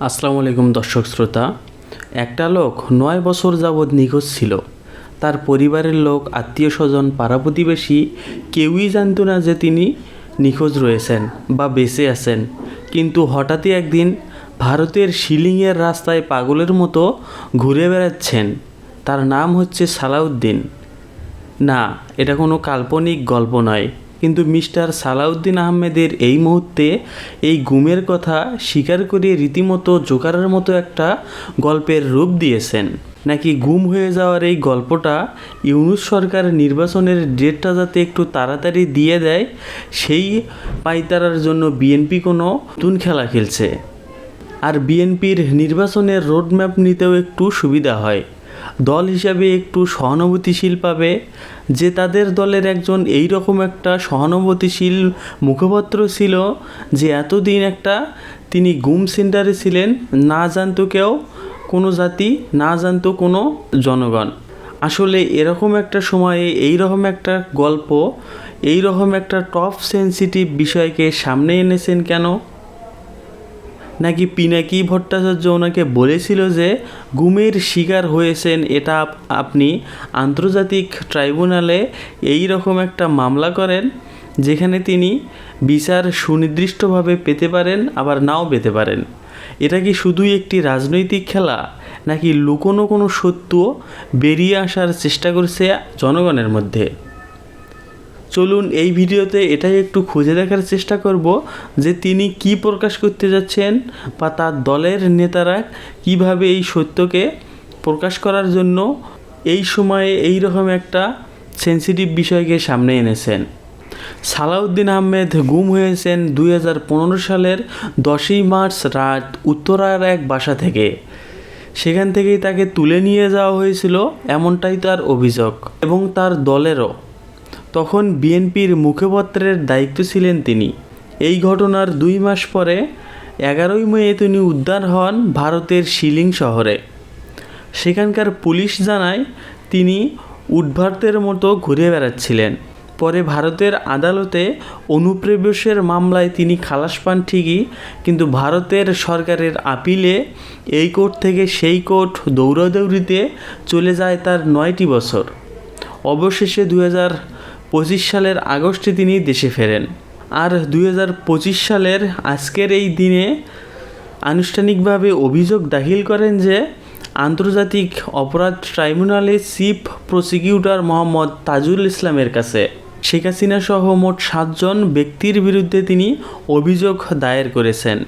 আসসালামু আলাইকুম দর্শক শ্রোতা। একটা লোক নয় বছর যাবৎ নিখোঁজ ছিল। তার পরিবারের লোক, আত্মীয় স্বজন, পাড়া প্রতিবেশী কেউই জানতো না যে তিনি নিখোঁজ রয়েছেন বা বেঁচে আছেন। কিন্তু হঠাৎই একদিন ভারতের শিলিংয়ের রাস্তায় পাগলের মতো ঘুরে বেড়াচ্ছেন। তার নাম হচ্ছে সালাউদ্দিন। না, এটা কোনো কাল্পনিক গল্প নয়। কিন্তু মিস্টার সালাউদ্দিন আহমেদের এই মুহূর্তে এই গুমের কথা স্বীকার করে রীতিমতো জোকারের মতো একটা গল্পের রূপ দিয়েছেন। নাকি গুম হয়ে যাওয়ার এই গল্পটা ইউনুস সরকার নির্বাচনের ডেটটা যাতে একটু তাড়াতাড়ি দিয়ে দেয়, সেই পাইতারার জন্য বিএনপি কোনো নতুন খেলা খেলছে। আর বিএনপির নির্বাচনের রোডম্যাপ নিতেও একটু সুবিধা হয়। দল হিসাবে একটু সহানুভূতিশীল পাবে, যে তাদের দলের একজন এই রকম একটা সহানুভূতিশীল মুখপাত্র ছিল, যে এতদিন একটা তিনি গুম সেন্টারে ছিলেন, না জানতো কেউ কোনো জাতি, না জানতো কোনো জনগণ। আসলে এরকম একটা সময়ে এই রকম একটা গল্প এই রকম একটা টপ সেন্সিটিভ বিষয়কে সামনে এনেছেন কেন? নাকি পিনাকি ভট্টাচার্য ওনাকে বলেছিল যে গুমের শিকার হয়েছেন এটা আপনি আন্তর্জাতিক ট্রাইব্যুনালে এই রকম একটা মামলা করেন যেখানে তিনি বিচার সুনির্দিষ্টভাবে পেতে পারেন, আবার নাও পেতে পারেন। এটা কি শুধুই একটি রাজনৈতিক খেলা, নাকি লুকোনো কোনো সত্য বেরিয়ে আসার চেষ্টা করছে জনগণের মধ্যে? চলুন এই ভিডিওতে এটাই একটু খুঁজে দেখার চেষ্টা করব যে তিনি কি প্রকাশ করতে যাচ্ছেন বা তার দলের নেতারা কীভাবে এই সত্যকে প্রকাশ করার জন্য এই সময়ে এই রকম একটা সেন্সিটিভ বিষয়কে সামনে এনেছেন। সালাউদ্দিন আহমেদ গুম হয়েছেন দুই হাজার পনেরো সালের দশই মার্চ রাত উত্তরার এক বাসা থেকে। সেখান থেকেই তাকে তুলে নিয়ে যাওয়া হয়েছিল, এমনটাই তার অভিযোগ। এবং তার দলেরও তখন বিএনপির মুখপত্রের দায়িত্ব ছিলেন তিনি। এই ঘটনার দুই মাস পরে এগারোই মে তিনি উদ্ধার হন ভারতের শিলিং শহরে। সেখানকার পুলিশ জানায়, তিনি উদ্ভার্তের মতো ঘুরে বেড়াচ্ছিলেন। পরে ভারতের আদালতে অনুপ্রবেশের মামলায় তিনি খালাস পান ঠিকই, কিন্তু ভারতের সরকারের আপিলে এই কোর্ট থেকে সেই কোর্ট দৌড়াদৌড়িতে চলে যায় তার নয়টি বছর। অবশেষে দু হাজার পঁচিশ সালের আগস্টে তিনি দেশে ফেরেন। আর দুই হাজার পঁচিশ সালের আজকের এই দিনে আনুষ্ঠানিকভাবে অভিযোগ দাখিল করেন যে, আন্তর্জাতিক অপরাধ ট্রাইব্যুনালে চিফ প্রসিকিউটর মোহাম্মদ তাজুল ইসলামের কাছে। শেখ হাসিনা সহ মোট সাতজন ব্যক্তির বিরুদ্ধে তিনি অভিযোগ দায়ের করেছেন।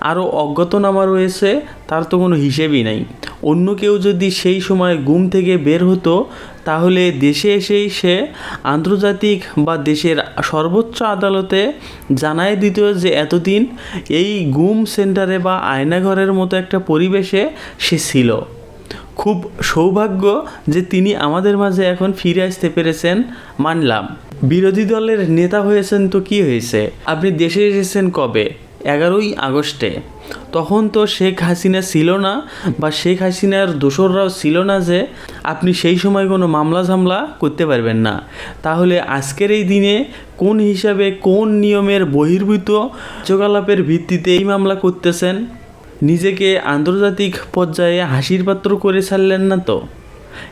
আরও অজ্ঞাতনামা রয়েছে, তার তো কোনো হিসেবই নাই। অন্য কেউ যদি সেই সময় গুম থেকে বের হতো, তাহলে দেশে এসেই সে আন্তর্জাতিক বা দেশের সর্বোচ্চ আদালতে জানাই দিত যে এতদিন এই গুম সেন্টারে বা আয়নাঘরের মতো একটা পরিবেশে সে ছিল। খুব সৌভাগ্য যে তিনি আমাদের মাঝে এখন ফিরে আসতে পেরেছেন মানলাম। বিরোধী দলের নেতা হয়েছেন তো কি হয়েছে? আপনি দেশে এসেছেন কবে? এগারোই আগস্টে। তখন তো শেখ হাসিনা ছিল না বা শেখ হাসিনার দোসররাও ছিল না যে আপনি সেই সময় কোনো মামলা ঝামলা করতে পারবেন না। তাহলে আজকের এই দিনে কোন হিসাবে কোন নিয়মের বহির্ভূত যোগালাপের ভিত্তিতে এই মামলা করতেছেন? নিজেকে আন্তর্জাতিক পর্যায়ে হাসির পাত্র করে ছাড়লেন না তো?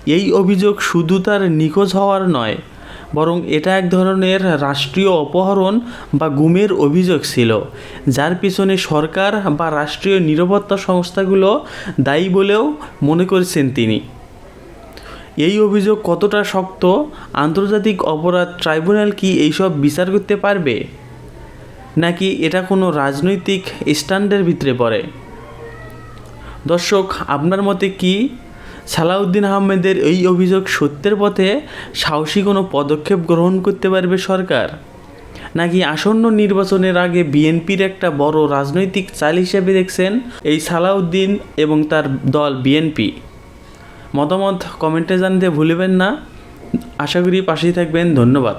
এই অভিযোগ শুধু তার নিখোঁজ হওয়ার নয় বরং এটা এক ধরনের রাষ্ট্রীয় অপহরণ বা গুমের অভিযোগ ছিল, যার পিছনে সরকার বা রাষ্ট্রীয় নিরাপত্তা সংস্থাগুলো দায়ী বলেও মনে করেছেন তিনি। এই অভিযোগ কতটা শক্ত, আন্তর্জাতিক অপরাধ ট্রাইব্যুনাল কি এইসব বিচার করতে পারবে? নাকি এটা কোনো রাজনৈতিক স্ট্যান্ডের ভিতরে পড়ে? দর্শক, আপনার মতে কি? সালাউদ্দিন আহমেদের এই অভিযোগ সত্যের পথে সাহসী কোনো পদক্ষেপ গ্রহণ করতে পারবে সরকার? নাকি আসন্ন নির্বাচনের আগে বিএনপির একটা বড় রাজনৈতিক চাল হিসেবে দেখছেন এই সালাউদ্দিন এবং তার দল বিএনপি? মতামত কমেন্টে জানতে ভুলবেন না। আশা করি পাশেই থাকবেন। ধন্যবাদ।